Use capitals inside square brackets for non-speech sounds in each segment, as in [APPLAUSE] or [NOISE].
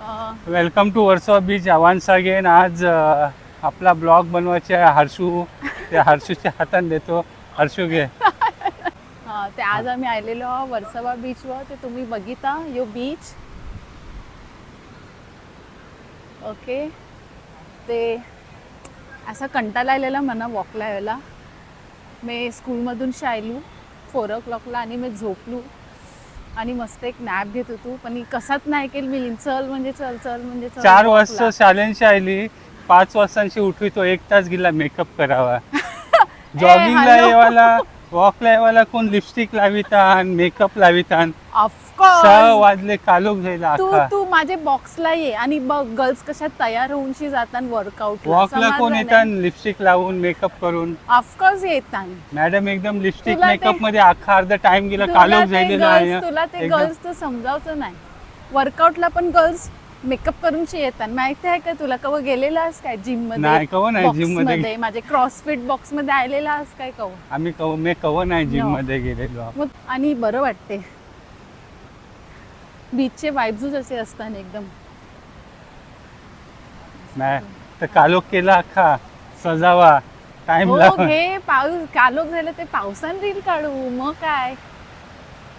Welcome to Versova beach once again आज आपला blog बनवायचे आहे हर्षू. त्या हर्षूच्या हातात देतो. हर्षू घे. हा, ते आज आम्ही आलेलो आहोत वर्सोवा बीचवर ते तुम्ही बघिता यो बीच ओके. ते असा कंटाळा आलेला मला वॉकला यायला. मी स्कूलमधून शायलू फोर ओ क्लॉकला आणि मी झोपलू. आणि मस्त एक नॅप घेत होतो पण कसाच नाही केली मी चल म्हणजे चल चल म्हणजे चल चार वाजता. शाळेंशी आली पाच वाजतांशी उठवितो एक तास गेला मेकअप करावा [LAUGHS] जॉगिंगला. येवाला वॉकला येवाला कोण लिपस्टिक लावितान मेकअप लावितान सहा. वाजले कालोख जायला अख्खा तू माझे बॉक्सला ये आणि बघ गर्ल्स कशा तयार होऊनशी जातात वर्कआउट वॉकला कोण येतात लिपस्टिक लावून मेकअप करून? ऑफकोर्स येतात. मॅडम एकदम लिपस्टिक तुला ते- मेकअपमध्ये अख्खा अर्धा टाइम गेला तुला ते आहे. तुला ते एकदम- गर्ल्स तर समजावचं नाही. वर्कआउटला पण गर्ल्स मेकअप करून येतात. माहिती आहे का तुला? कव गेलेला आहेस काय? जिममध्ये? नाही, कवा नाही Box gym मध्ये. मध्ये. माझे क्रॉसफिट बॉक्समध्ये आलेला आहेस काय कव? आम्ही कव मी कव नाही जिम No. मध्ये गेलेलो. मग आणि बरं वाटते. बीचचे वाईब्स असे असतात एकदम. नाही तर कालोख केला अख्खा सजावा टाइम हो घे पाऊस कालोख झालं ते पावसान रील काढू मग काय?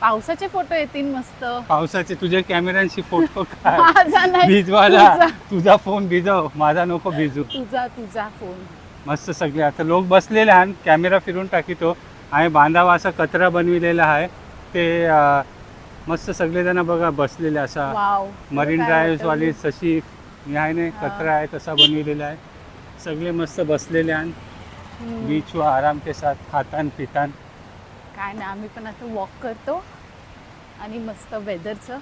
पावसाचे फोटो येतील मस्त. पावसाचे तुझ्या कॅमेऱ्यांशी फोटो [LAUGHS] काढ. माझा नाही भिजवाला तुझा. फोन भिजव माझा नको भिजू. तुझा तुझा फोन मस्त सगळे आता लोक बसलेले आहेत कॅमेरा फिरून टाकितो. आणि बांधावा असा कचरा बनविलेला आहे. ते मस्त सगळेजण बघा बसलेले असा. Marine Drive? वाली सशी हे आहे ना. कचरा आहे तसा बनविलेला आहे. सगळे मस्त बसलेले आहेत हम्म. बीचवर आराम के साथ खातान पितान. काय नाही आम्ही पण आता वॉक करतो. आणि मस्त वेदरचं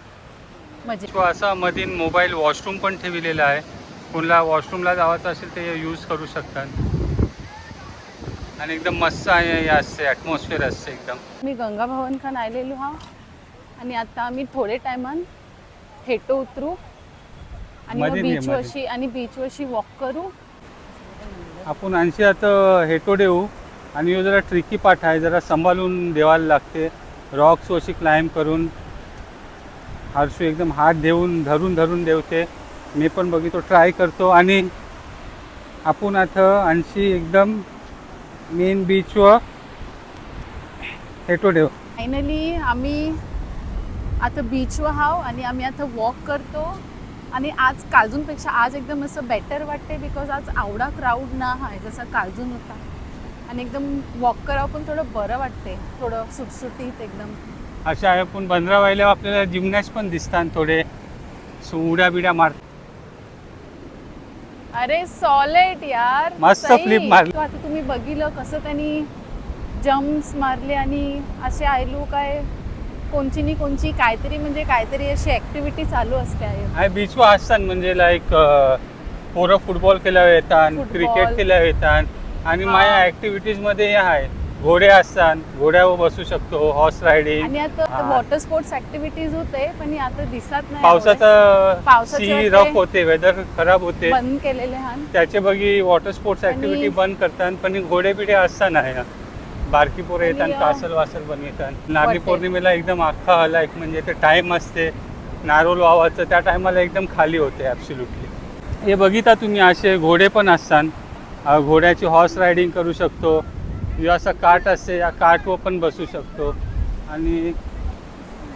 मजे असा मधीन मोबाईल वॉशरूम पण ठेवलेला आहे. कोणाला वॉशरूमला जावायचं असेल ते यूज करू शकतात. आणि एकदम मस्त आहे हे असते ॲटमॉस्फिअर असते एकदम. मी गंगा भवन खान आलेलो हा. आणि आता आम्ही थोडे टायमान हेटो उतरू आणि मध्ये नाही, बीचवरशी मध्ये. आणि बीचवरशी वॉक करू. आपण आणखी आता हेटो देऊ. आणि ह्यो जरा ट्रिकी पाठ आहे जरा सांभाळून देवायला लागते. रॉक्स वशी क्लाइंब करून. हर्षू एकदम हात देऊन धरून धरून देवते. मी पण बघितो ट्राय करतो. आणि आपण आता आणखी एकदम मेन बीचवर हेटो देऊ. फायनली आम्ही आता बीचवर हाव आणि आम्ही आता वॉक करतो. आणि आज कालजूनपेक्षा आज एकदम असं बेटर वाटते बिकॉज आज आवडा क्राऊड ना आहे जसा कालजून होता. आणि एकदम वॉक करावं पण थोडं बरं वाटते थोडं सुटसुटीत एकदम. अशा आहे पण पंधरा वाहिल्या आपल्याला जिमनॅस्ट पण दिसतात थोडे. उड्या बिड्या मार अरे सॉलेट यार. मस्त flip मारली. आता तुम्ही बघितलं कसं त्यांनी जम्प्स मारले आणि असे आयलू काय कोणची नी कोणची काहीतरी म्हणजे काहीतरी अशी ऍक्टिव्हिटी चालू असते आहे आहे बीचवर असतात म्हणजे लाईक पोरं फुटबॉल केल्या येतात. क्रिकेट केल्या येतात आणि हा. माझ्या ऍक्टिव्हिटीजमध्ये हे आहे घोडे असतात घोड्यावर बसू शकतो हॉर्स रायडिंग आणि आता हा. वॉटर स्पोर्ट्स ऍक्टिव्हिटीज होते पण हे आता दिसत नाही एवढे. पावसाचा पावसाचे सी. रफ होते वेदर खराब होते बंद केलेले हा त्याचे बघी वॉटर स्पोर्ट्स आणि- ऍक्टिव्हिटी बंद करतात पण घोडे बिडे असतात नाही बारकी पोरं आणि, येतात अ, कासल वासल बनवितात नारळी वाटेल. पौर्णिमेला एकदम अख्खा आला एक म्हणजे ते टाइम असते. नारोल वावाचं त्या टायमाला एकदम खाली होते ॲब्सोल्युटली हे बघिता तुम्ही असे घोडे पण असतात. अ, घोड्याची हॉर्स रायडिंग करू शकतो. यो असा काट असते या काटवर पण बसू शकतो. आणि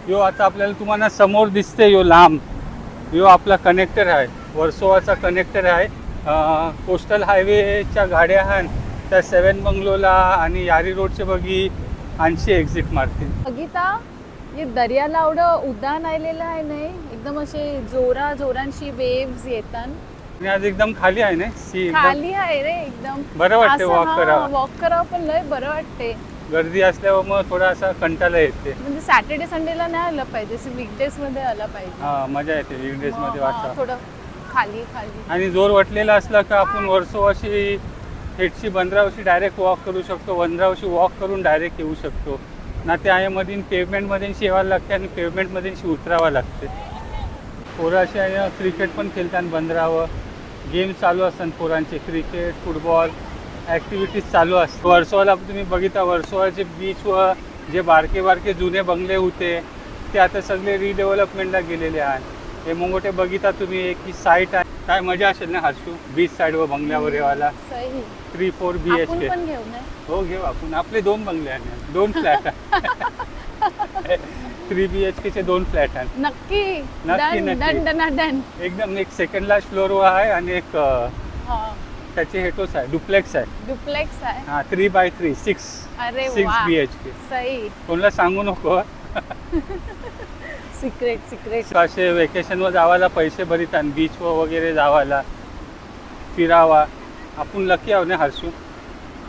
यो आता आपल्याला तुम्हाला समोर दिसते यो लांब. यो आपला कनेक्टर आहे. वर्सोवाचा कनेक्टर आहे. कोस्टल हायवेच्या गाड्या आहेत. त्या सेवन बंगलोला आणि यारी रोडचे बघी ऐंशी एक्झिट मारतील. बघिता हे दर्याला एवढं उदान आलेलं आहे नाही एकदम असे जोरा जोरांशी वेव्स येतात. आणि आज एकदम खाली आहे ना सी खाली आहे रे एकदम. बरं वाटते वॉक करावं वॉक करावं पण लय बरं वाटते गर्दी असल्यावर मग थोडा असा कंटाळा येते. म्हणजे सॅटर्डे संडेला नाही आलं पाहिजे वीकडेजमध्ये आलं पाहिजे. हा मजा येते वीकडेजमध्ये हा, वाटतं. थोडं खाली खाली. आणि जोर वाटलेला असला का आपण वर्सोवाशी हेटची बंदरावशी डायरेक्ट वॉक करू शकतो बंदरावशी वॉक करून डायरेक्ट येऊ शकतो. ना त्या यामधून पेवमेंटमध्ये येवायला लागते आणि पेवमेंटमध्ये उतरावं लागते. पोरं आहे क्रिकेट पण खेळतात बंदरावर गेम चालू असतात पोरांचे क्रिकेट फुटबॉल ॲक्टिव्हिटीज चालू असतात. वर्सोवाला तुम्ही बघिता वर्सोवाचे बीचवर जे बारके बारके जुने बंगले होते ते आता सगळे रिडेव्हलपमेंटला गेलेले आहेत. हे मुंगोटे बघिता तुम्ही एक ही साईट आहे. काय मजा असेल ना हर्षू? बीच साईडवर बंगल्यावर येवायला. सही. Three four B H K हो घेऊ आपण. आपले दोन बंगले आहेत. दोन फ्लॅट आहे थ्री बी एच केचे दोन फ्लॅट आहेत. नक्की. नक्की, एकदम एक सेकंड लास्ट फ्लोअरवर आहे आणि एक त्याचे हेटोस आहे डुप्लेक्स आहे. डुप्लेक्स आहे. हा थ्री बाय थ्री सिक्स अरे सिक्स वा. बी एच के कोणाला सांगू नको. [LAUGHS] सिक्रेट सिक्रेट असे वेकेशनवर जावायला पैसे भरीत आणि बीचवर वगैरे जावायला फिरावा. आपण लकी आहो ना हर्षू?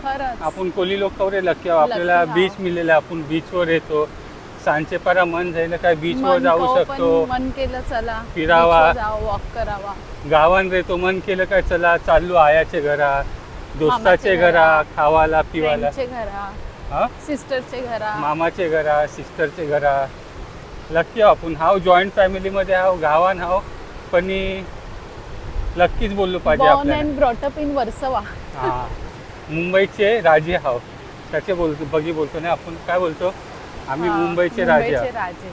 खरंच. आपण कोली लोक कवरे लकी आहो आपल्याला Lucky आहो. बीच मिळलेलं आहे. आपण बीचवर येतो. सांचे परा मन जायला काय बीचवर मन जाऊ पण शकतो. मन केलं चला. फिरावा. वॉक करावा. गावान रेतो मन केलं काय चला. चाललो आयाचे घरा दोस्ताचे मामाचे घरा घरा, खावाला पिवाला. घरा हा? सिस्टरचे घरा. मामाचे घरा सिस्टरचे घरा. लक्की आपण हाव जॉईंट फॅमिलीमध्ये हाव गावान हाव पण लक्कीच बोललो पाहिजे बॉर्न आपल्याला. And brought up in Versova. हा. मुंबईचे राजे हाव त्याचे बोलतो बघी बोलतो ना आपण काय बोलतो? आम्ही हा, मुंबईचे राजे मुंबईचे आहोत. राजे.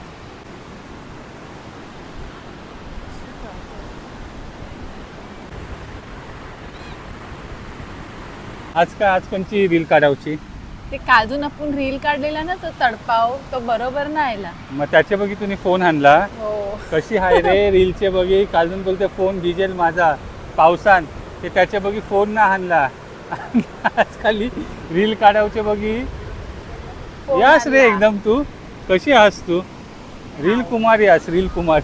आज काय आज कोणची रील काढावची? ते काजून आपण रील काढलेला ना तो तडपाव तो बरोबर नाही आला. मग त्याचे बघी तुम्ही फोन आणला. हो. कशी आहे रे रीलचे बघी? काजून बोलते फोन भिजेल माझा पावसान. ते त्याचे बघी फोन ना आणला. आज खाली रील काढावचे बघी. फोन यास रे आणला. एकदम तू. कशी आहास तू? रील कुमार यास रील कुमार.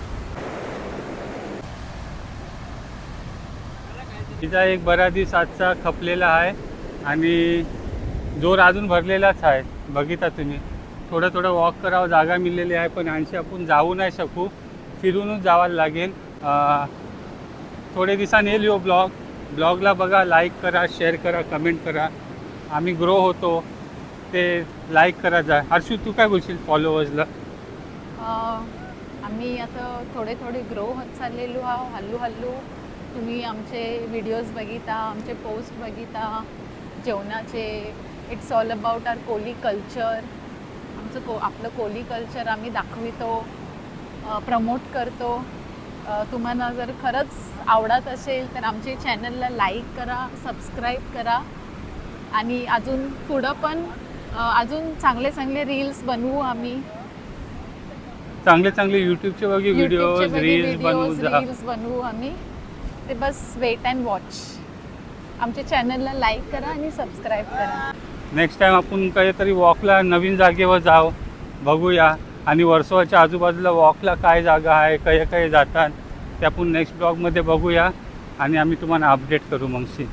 तिचा एक बरा दिवस आजचा खपलेला आहे. आणि जोर अजून भरलेलाच आहे. बघिता तुम्ही. थोडं थोडं वॉक करावं जागा मिळलेली आहे पण आणखी आपण जाऊ नाही शकू. फिरूनच जावं लागेल. थोडे दिवसांनी येईल यो ब्लॉग ब्लॉगला बघा लाईक करा शेअर करा कमेंट करा. आम्ही ग्रो होतो. ते लाईक करा जा. हर्षू तू काय बोलशील फॉलोअर्सला आम्ही आता थोडे थोडे ग्रो होत चाललेलो आहो. हल्लू हल्लू. तुम्ही आमचे व्हिडिओज बघिता आमचे पोस्ट बघिता जेवणाचे it's all about our Koli culture आमचं को आपलं कोली कल्चर आम्ही दाखवितो प्रमोट करतो. तुम्हाला जर खरंच आवडत असेल तर आमच्या चॅनलला लाईक करा सबस्क्राईब करा. आणि अजून पुढं पण अजून चांगले चांगले रील्स बनवू आम्ही. चांगले चांगले युट्यूबचे व्हिडिओज YouTubeचे रील्स बनवू रील्स बनवू आम्ही. ते बस वेट अँड वॉच आमच्या चॅनलला लाईक करा आणि सबस्क्राईब करा. नेक्स्ट टाइम आपण काहीतरी वॉकला नवीन जागेवर जाऊ बघूया. आणि वर्सोवाच्या आजूबाजूला वॉकला काय जागा आहे काही काही जातात ते आपण नेक्स्ट ब्लॉगमध्ये बघूया. आणि आम्ही तुम्हाला अपडेट करू बाय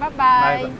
बाय बाय बाय